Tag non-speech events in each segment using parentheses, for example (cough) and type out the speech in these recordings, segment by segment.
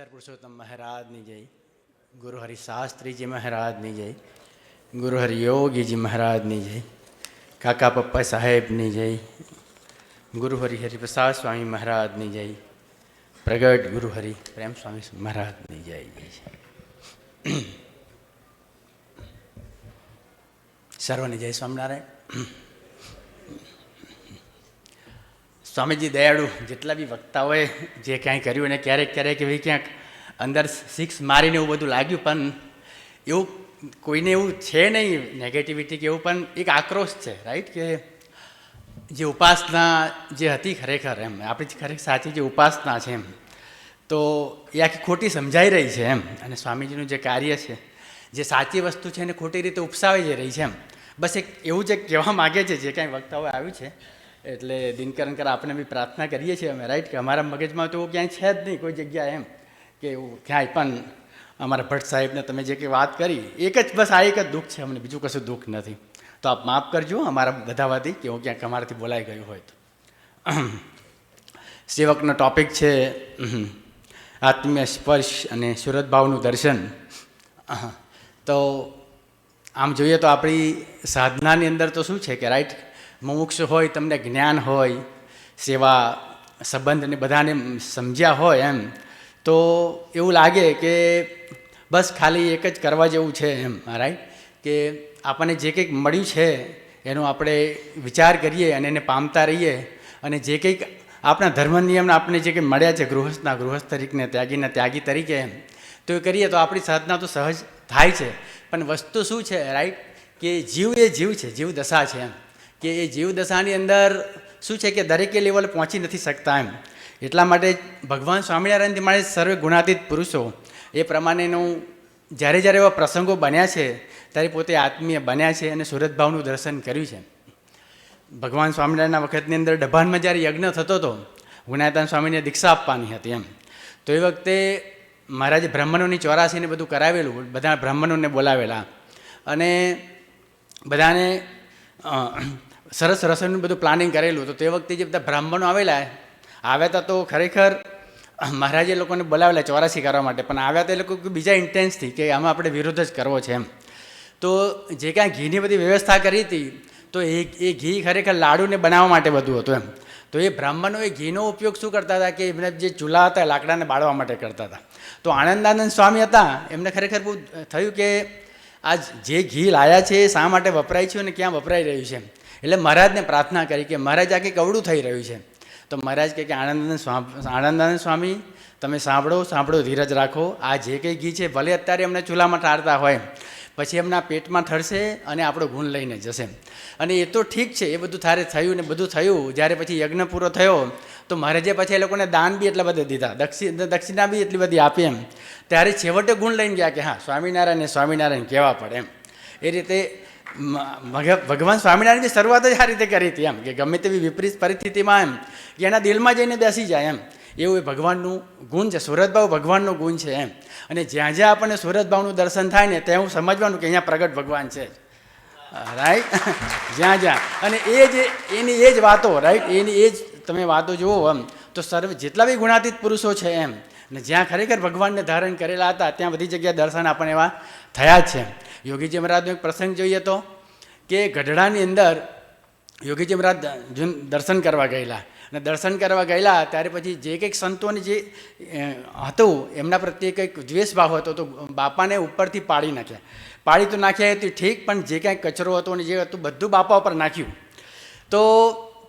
અક્ષર પુરુષોત્તમ મહારાજની જય. ગુરુ હરિશાસ્ત્રીજી મહારાજની જય. ગુરુ હરિયોગીજી મહારાજની જય. કાકા પપ્પા સાહેબની જય. ગુરુ હરિ હરિપ્રસાદ સ્વામી મહારાજની જય. પ્રગટ ગુરુ હરિ પ્રેમ સ્વામી મહારાજની જય જય. સર્વને જય સ્વામિનારાયણ. સ્વામીજી દયાળુ, જેટલા બી વક્તાઓએ જે કાંઈ કર્યું અને ક્યારેક ક્યારેક એવી ક્યાંક અંદર સિક્સ મારીને એવું બધું લાગ્યું, પણ એવું કોઈને એવું છે નહીં નેગેટિવિટી કે એવું, પણ એક આક્રોશ છે રાઈટ કે જે ઉપાસના જે હતી ખરેખર એમ, આપણી ખરેખર સાચી જે ઉપાસના છે એમ, તો એ આખી ખોટી સમજાઈ રહી છે એમ. અને સ્વામીજીનું જે કાર્ય છે, જે સાચી વસ્તુ છે એને ખોટી રીતે ઉપસાવી જઈ રહી છે એમ. બસ એક એવું જે કહેવા માગે છે, જે કાંઈ વક્તાઓ આવ્યું છે. એટલે દિનકરણ કર, આપણે બી પ્રાર્થના કરીએ છીએ અમે રાઈટ કે અમારા મગજમાં તો ક્યાંય છે જ નહીં કોઈ જગ્યાએ એમ, કે ક્યાંય પણ અમારા ભટ્ટ સાહેબને તમે જે કંઈ વાત કરી, એક જ, બસ આ એક જ દુઃખ છે અમને, બીજું કશું દુઃખ નથી. તો આપ માફ કરજો, અમારા બધાવાથી કે હું ક્યાંક અમારાથી બોલાઈ ગયું હોય તો. (clears throat) સેવકનો ટોપિક છે આત્મીય સ્પર્શ અને સુરત ભાવનું દર્શન તો આમ જોઈએ તો આપણી સાધનાની અંદર તો શું છે કે રાઈટ મુમુક્ષ હોય, તમને જ્ઞાન હોય, સેવા સંબંધ ને બધાને સમજ્યા હોય એમ, તો એવું લાગે કે બસ ખાલી એક જ કરવા જેવું છે એમ રાઈટ કે આપણને જે કંઈક મળ્યું છે, એનો આપણે વિચાર કરીએ અને એને પામતા રહીએ. અને જે કંઈક આપણા ધર્મ નિયમના આપણે જે કંઈ મળ્યા છે, ગૃહસ્થના, ગૃહસ્થ તરીકે ત્યાગીના ત્યાગી તરીકે એમ, તો એ કરીએ તો આપણી સાધના તો સહજ થાય છે. પણ વસ્તુ શું છે, રાઈટ, કે જીવ એ જીવ છે, જીવ દશા છે એમ. કે એ જીવ દશાની અંદર શું છે કે દરેકે લેવલ પહોંચી નથી શકતા એમ. એટલા માટે ભગવાન સ્વામિનારાયણથી મારે સર્વે ગુણાતીત પુરુષો, એ પ્રમાણેનું જ્યારે જ્યારે એવા પ્રસંગો બન્યા છે, ત્યારે પોતે આત્મીય બન્યા છે અને સુરત ભાવનું દર્શન કર્યું છે. ભગવાન સ્વામિનારાયણના વખતની અંદર ડભાનમાં જ્યારે યજ્ઞ થતો હતો ગુણાતાન સ્વામીને દીક્ષા આપવાની હતી એમ. તો એ વખતે મહારાજે બ્રાહ્મણોની ચોરાસીને બધું કરાવેલું, બધા બ્રાહ્મણોને બોલાવેલા અને બધાને સરસ રસોઈનું બધું પ્લાનિંગ કરેલું. તો તે વખતે જે બધા બ્રાહ્મણો આવેલા, આવ્યા હતા તો ખરેખર, મહારાજે લોકોને બોલાવેલા ચોરાસી કરવા માટે. પણ આવ્યા તો એ લોકો બીજા ઇન્ટેન્સથી કે આમાં આપણે વિરોધ જ કરવો છે એમ. તો જે કાંઈ ઘીની બધી વ્યવસ્થા કરી હતી, તો એ એ ઘી ખરેખર લાડુને બનાવવા માટે બધું હતું એમ. તો એ બ્રાહ્મણો એ ઘીનો ઉપયોગ શું કરતા હતા કે એમને જે ચૂલા હતા લાકડાને બાળવા માટે કરતા હતા. તો આનંદાનંદ સ્વામી હતા. એમને ખરેખર બહુ થયું કે આ જે ઘી લાયા છે એ શા માટે વપરાય છે અને ક્યાં વપરાઈ રહ્યું છે? એટલે મહારાજને પ્રાર્થના કરી કે મહારાજ આ કંઈક અવળું થઈ રહ્યું છે. તો મહારાજ કહે કે આનંદાનંદ સ્વામી આનંદાનંદ સ્વામી, તમે સાંભળો સાંભળો, ધીરજ રાખો. આ જે કંઈ ઘી છે ભલે અત્યારે એમને ચૂલામાં ટાળતા હોય પછી એમના પેટમાં ઠરશે અને આપણો ગુણ લઈને જશે અને એ તો ઠીક છે, એ બધું થારે થયું ને બધું થયું, જ્યારે પછી યજ્ઞ પૂરો થયો, તો મહારાજે પછી એ લોકોને દાન બી એટલા બધા દીધા દક્ષિણ દક્ષિણા બી એટલી બધી આપી એમ. ત્યારે છેવટે ગુણ લઈને ગયા કે હા, સ્વામિનારાયણ સ્વામિનારાયણ કહેવા પડે એમ. એ રીતે ભગવાન સ્વામિનારાયણની શરૂઆત જ આ રીતે કરી હતી એમ, કે ગમે તેવી વિપરીત પરિસ્થિતિમાં એમ, કે એના દિલમાં જઈને બેસી જાય એમ. એવું એ ભગવાનનું ગુણ છે. સુરતભાવ ભગવાનનો ગુણ છે એમ. અને જ્યાં જ્યાં આપણને સુરતભાવનું દર્શન થાય ને ત્યાં હું સમજવાનું કે અહીંયા પ્રગટ ભગવાન છે. રાઈટ (laughs) જ્યાં જ્યાં. અને એ જ, એની એ જ વાતો રાઈટ એની એ જ તમે વાતો જુઓ એમ તો સર્વ જેટલા બી ગુણાતીત પુરુષો છે એમ, ને જ્યાં ખરેખર ભગવાનને ધારણ કરેલા હતા, ત્યાં બધી જગ્યાએ દર્શન આપણને એવા થયા છે. યોગીજી મહારાજનો એક પ્રસંગ જોઈએ તો, કે ગઢડાની અંદર યોગીજી મહારાજ જૂન, દર્શન કરવા ગયેલા. અને દર્શન કરવા ગયેલા, ત્યારે પછી જે કંઈક સંતોને જે હતું, એમના પ્રત્યે કંઈક દ્વેષ ભાવ હતો, તો બાપાને ઉપરથી પાડી નાખ્યા. પાડી તો નાખ્યા હતી ઠીક, પણ જે કાંઈ કચરો હતો ને જે હતું, બધું બાપા ઉપર નાખ્યું. તો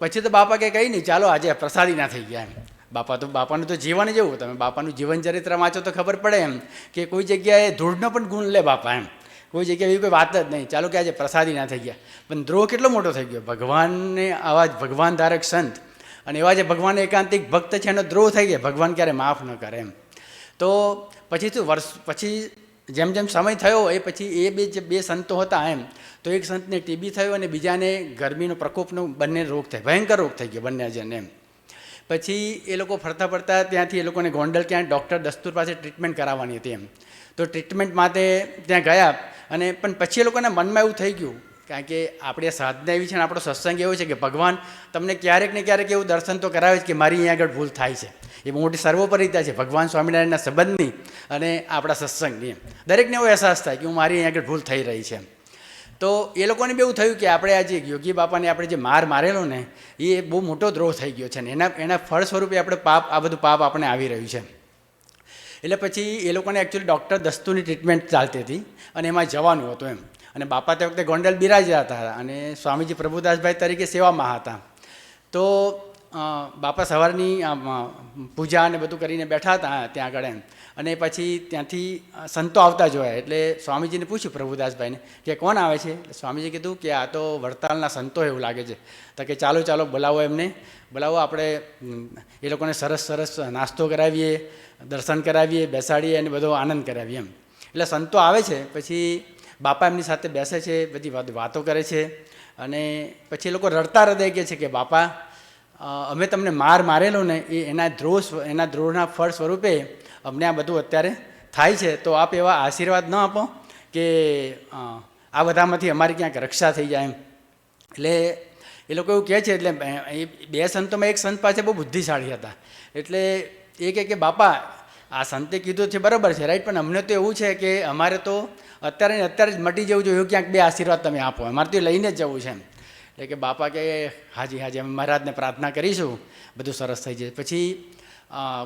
પછી તો બાપા કંઈ કંઈ નહીં, ચાલો આજે પ્રસાદી ના થઈ ગયા એમ. બાપા તો, બાપાનું તો જીવન જેવું તમે બાપાનું જીવન ચરિત્ર વાંચો તો ખબર પડે એમ, કે કોઈ જગ્યાએ ધૂળનો પણ ગુણ લે બાપા એમ. કોઈ જગ્યાએ એવી કોઈ વાત જ નહીં, ચાલો કે આજે પ્રસાદી ના થઈ ગયા. પણ દ્રોહ કેટલો મોટો થઈ ગયો, ભગવાનને આવા જ ભગવાન ધારક સંત અને એવા જે ભગવાન એકાંતિક ભક્ત છે, એનો દ્રોહ થઈ ગયો ભગવાન ક્યારે માફ ન કરે એમ. તો પછી શું વર્ષ, પછી જેમ જેમ સમય થયો, એ પછી એ બે જે બે સંતો હતા એમ, તો એક સંતને ટીબી થયો અને બીજાને ગરમીનો પ્રકોપનો બંને રોગ થયો. ભયંકર રોગ થઈ ગયો બંને જણને એમ. પછી એ લોકો ફરતા ફરતા ત્યાંથી એ લોકોને ગોંડલ ક્યાં ડૉક્ટર દસ્તુર પાસે ટ્રીટમેન્ટ કરાવવાની હતી એમ. તો ટ્રીટમેન્ટ માટે ત્યાં ગયા અને પણ પછી એ લોકોના મનમાં એવું થઈ ગયું કારણ કે આપણી સાધના એવી છે ને, આપણો સત્સંગ એવો છે કે ભગવાન તમને ક્યારેક ને ક્યારેક એવું દર્શન તો કરાવે છે કે મારી અહીંયા આગળ ભૂલ થાય છે. એ મોટી સર્વોપરિતા છે. ભગવાન સ્વામિનારાયણના સંબંધની અને આપણા સત્સંગની. દરેકને એવો અહેસાસ થાય કે હું મારી અહીંયા આગળ ભૂલ થઈ રહી છે. તો એ લોકોને બી એવું થયું કે આપણે આજે યોગી બાપાને આપણે જે માર મારેલો ને, એ બહુ મોટો દ્રોહ થઈ ગયો છે ને. એના એના ફળ સ્વરૂપે આપણે પાપ, આ બધું પાપ આપણે આવી રહ્યું છે. એટલે પછી એ લોકોને એકચ્યુઅલી ડૉક્ટર દસ્તુની ટ્રીટમેન્ટ ચાલતી હતી અને એમાં જવાનું હતું એમ. અને બાપા તે વખતે ગોંડલ બિરાજ્યા હતા અને સ્વામીજી પ્રભુદાસભાઈ તરીકે સેવામાં હતા. તો બાપા સવારની પૂજા અને બધું કરીને બેઠા હતા ત્યાં આગળ એમ. અને પછી ત્યાંથી સંતો આવતા જોયા. એટલે સ્વામીજીને પૂછ્યું પ્રભુદાસભાઈને કે કોણ આવે છે? સ્વામીજી કીધું કે આ તો વડતાલના સંતો એવું લાગે છે. તો કે ચાલો ચાલો, બોલાવો એમને. બોલાવો, આપણે એ લોકોને સરસ સરસ નાસ્તો કરાવીએ, દર્શન કરાવીએ, બેસાડીએ અને બધો આનંદ કરાવીએ એમ. એટલે સંતો આવે છે. પછી બાપા એમની સાથે બેસે છે, બધી વાતો કરે છે અને પછી એ લોકો રડતા હૃદય કહે છે કે, બાપા અમે તમને માર મારેલો ને એ એના દ્રોહ એના દ્રોહના ફળ સ્વરૂપે અમને આ બધું અત્યારે થાય છે. તો આપ એવા આશીર્વાદ ન આપો કે આ બધામાંથી અમારી ક્યાંક રક્ષા થઈ જાય. એમ એટલે એ લોકો એવું કહે છે, એટલે એ બે સંતોમાં એક સંત પાસે બહુ બુદ્ધિશાળી હતા. એટલે એ કહે કે, બાપા આ સંતે કીધું છે, બરાબર છે રાઈટ પણ અમને તો એવું છે કે અમારે તો અત્યારે અત્યારે જ મટી જવું જોઈએ ક્યાંક બે આશીર્વાદ તમે આપો. અમારે તો લઈને જ જવું છે એમ. એટલે કે બાપા કે, હાજી હાજી, અમે મહારાજને પ્રાર્થના કરીશું. બધું સરસ થઈ જાય. પછી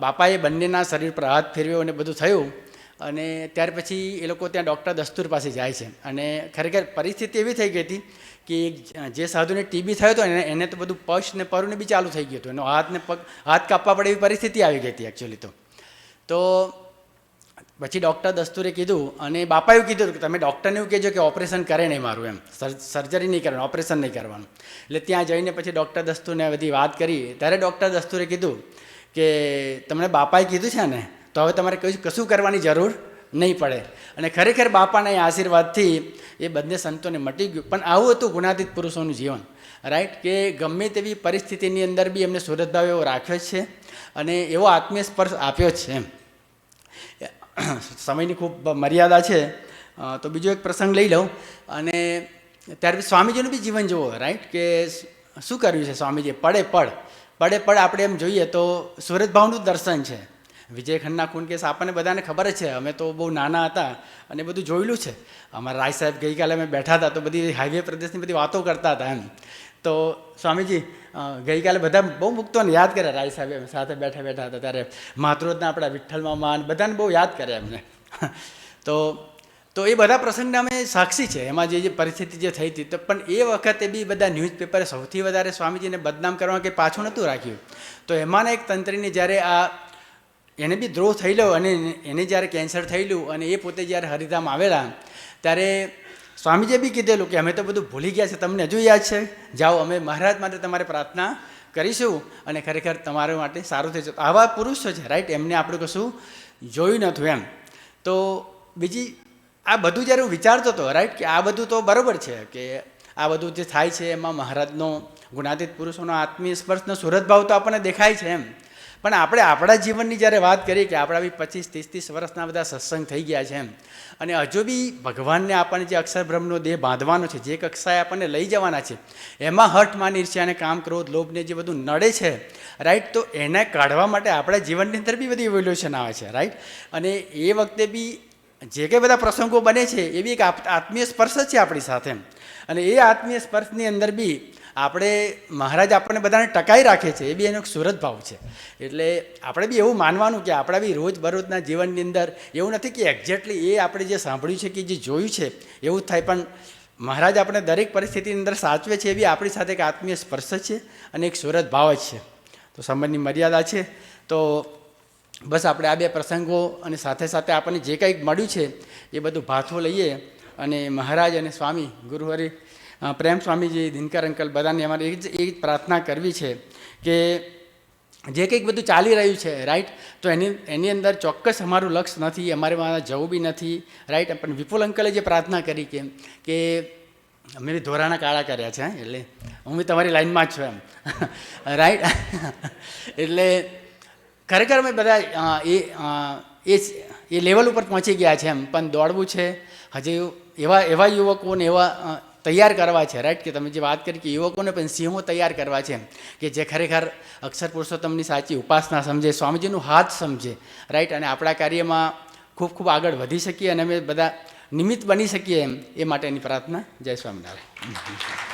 બાપાએ બંનેના શરીર પર હાથ ફેરવ્યો અને બધું થયું. અને ત્યાર પછી એ લોકો ત્યાં ડૉક્ટર દસ્તુર પાસે જાય છે. અને ખરેખર પરિસ્થિતિ એવી થઈ ગઈ હતી કે જે સાધુને ટીબી થયો હતો, એને એને તો બધું પશ ને પરુને બી ચાલુ થઈ ગયું હતું. એનો હાથ ને પગ, હાથ કાપવા પડે એવી પરિસ્થિતિ આવી ગઈ હતી એકચ્યુઅલી તો. તો પછી ડૉક્ટર દસ્તુરે કીધું અને બાપાએ કીધું કે તમે ડૉક્ટરને એવું કહેજો કે ઓપરેશન કરે નહીં મારું એમ. સર્જરી નહીં કરવાનું ઓપરેશન નહીં કરવાનું. એટલે ત્યાં જઈને પછી ડૉક્ટર દસ્તુરને બધી વાત કરી. ત્યારે ડૉક્ટર દસ્તુરે કીધું કે તમને બાપાએ કીધું છે ને, તો હવે તમારે કશું કરવાની જરૂર નહીં પડે. અને ખરેખર બાપાના એ આશીર્વાદથી એ બંને સંતોને મટી ગયું. પણ આવું હતું ગુણાતીત પુરુષોનું જીવન. રાઈટ કે ગમે તેવી પરિસ્થિતિની અંદર બી એમને સુરતભાવ એવો રાખ્યો છે અને એવો આત્મીય સ્પર્શ આપ્યો છે એમ. સમયની ખૂબ મર્યાદા છે. તો બીજો એક પ્રસંગ લઈ લઉં. અને ત્યાર પછી સ્વામીજીનું બી જીવન જુઓ રાઈટ કે શું કર્યું છે સ્વામીજીએ? પડે પડ. પડે પડ આપણે એમ જોઈએ તો સુરત ભાવનું દર્શન છે. વિજય ખન્ના, ખૂન કેસ આપણને બધાને ખબર જ છે. અમે તો બહુ નાના હતા અને બધું જોયેલું છે. અમારા રાય સાહેબ ગઈકાલે અમે બેઠા હતા તો બધી હાઈવે પ્રદેશની બધી વાતો કરતા હતા એમ. તો સ્વામીજી ગઈકાલે બધા બહુ મુક્તોને યાદ કર્યા રાય સાહેબ સાથે બેઠા બેઠા હતા ત્યારે માતૃદના આપણા વિઠ્ઠલ મામા બધાને બહુ યાદ કર્યા એમને. તો તો એ બધા પ્રસંગના અમે સાક્ષી છે. એમાં જે જે પરિસ્થિતિ જે થઈ હતી, તો પણ એ વખતે બી બધા ન્યૂઝપેપરે સૌથી વધારે સ્વામીજીને બદનામ કરવા કે પાછું નહોતું રાખ્યું. તો એમાંના એક તંત્રીને જ્યારે આ એને બી દ્રોહ થયેલો અને એને જ્યારે કેન્સર થયેલું અને એ પોતે જ્યારે હરિધામ આવેલા, ત્યારે સ્વામીજીએ બી કીધેલું કે અમે તો બધું ભૂલી ગયા છે, તમને હજુ યાદ છે? જાઓ, અમે મહારાજ માટે તમારે પ્રાર્થના કરીશું અને ખરેખર તમારા માટે સારું થઈ જશે આવા પુરુષો છે રાઈટ એમને આપણે કશું જોયું નહોતું એમ. તો બીજી, આ બધું જ્યારે હું વિચારતો હતો રાઈટ કે આ બધું તો બરાબર છે કે આ બધું જે થાય છે, એમાં મહારાજનો ગુણાતીત પુરુષોનો આત્મીય સ્પર્શનો સુરત ભાવ તો આપણને દેખાય છે એમ. પણ આપણે આપણા જીવનની જ્યારે વાત કરીએ કે આપણા બી પચીસ, ત્રીસ ત્રીસ વર્ષના બધા સત્સંગ થઈ ગયા છે એમ. અને હજુ બી ભગવાનને આપણને જે અક્ષર દેહ બાંધવાનો છે, જે કક્ષાએ આપણને લઈ જવાના છે, એમાં હઠ માની છે અને કામ, ક્રોધ લોભને જે બધું નડે છે રાઈટ તો એને કાઢવા માટે આપણા જીવનની અંદર બી બધી ઇવોલ્યુશન આવે છે રાઈટ અને એ વખતે બી જે કંઈ બધા પ્રસંગો બને છે, એ બી એક આત્મીય સ્પર્શ જ છે આપણી સાથે અને એ આત્મીય સ્પર્શની અંદર બી આપણે મહારાજ આપણને બધાને ટકાઈ રાખે છે, એ બી એનો સુરત ભાવ છે. એટલે આપણે બી એવું માનવાનું કે આપણા બી રોજબરોજના જીવનની અંદર એવું નથી કે એક્ઝેક્ટલી એ આપણે જે સાંભળ્યું છે કે જે જોયું છે, એવું થાય. પણ મહારાજ આપણે દરેક પરિસ્થિતિની અંદર સાચવે છે, એ બી આપણી સાથે એક આત્મીય સ્પર્શ છે અને એક સુરત ભાવ જ છે. તો સંબંધની મર્યાદા છે. તો બસ આપણે આ બે પ્રસંગો અને સાથે સાથે આપણને જે કંઈક મળ્યું છે, એ બધું ભાથો લઈએ અને મહારાજ અને સ્વામી ગુરુહરિ પ્રેમ સ્વામીજી, દિનકર અંકલ બધાને અમારે એ જ એ જ પ્રાર્થના કરવી છે કે જે કંઈક બધું ચાલી રહ્યું છે રાઈટ તો એની એની અંદર ચોક્કસ અમારું લક્ષ્ય નથી, અમારે જવું બી નથી રાઈટ પણ વિપુલ અંકલે જે પ્રાર્થના કરી કે કે અમે બી ધોરાના કાળા કર્યા છે એટલે હું બી તમારી લાઈનમાં જ છું એમ. (laughs) રાઈટ (laughs) એટલે ખરેખર અમે બધા એ એ એ લેવલ ઉપર પહોંચી ગયા છે એમ. પણ દોડવું છે, હજી એવા એવા યુવકોને, એવા તૈયાર કરવા છે રાઈટ કે તમે જે વાત કરી કે યુવકોને પણ સિંહો તૈયાર કરવા છે કે જે ખરેખર અક્ષર પુરુષોત્તમની સાચી ઉપાસના સમજે, સ્વામીજીનું હાથ સમજે રાઈટ અને આપણા કાર્યમાં ખૂબ ખૂબ આગળ વધી શકીએ અને અમે બધા નિમિત્ત બની શકીએ એમ, એ માટેની પ્રાર્થના. જય સ્વામિનારાયણ.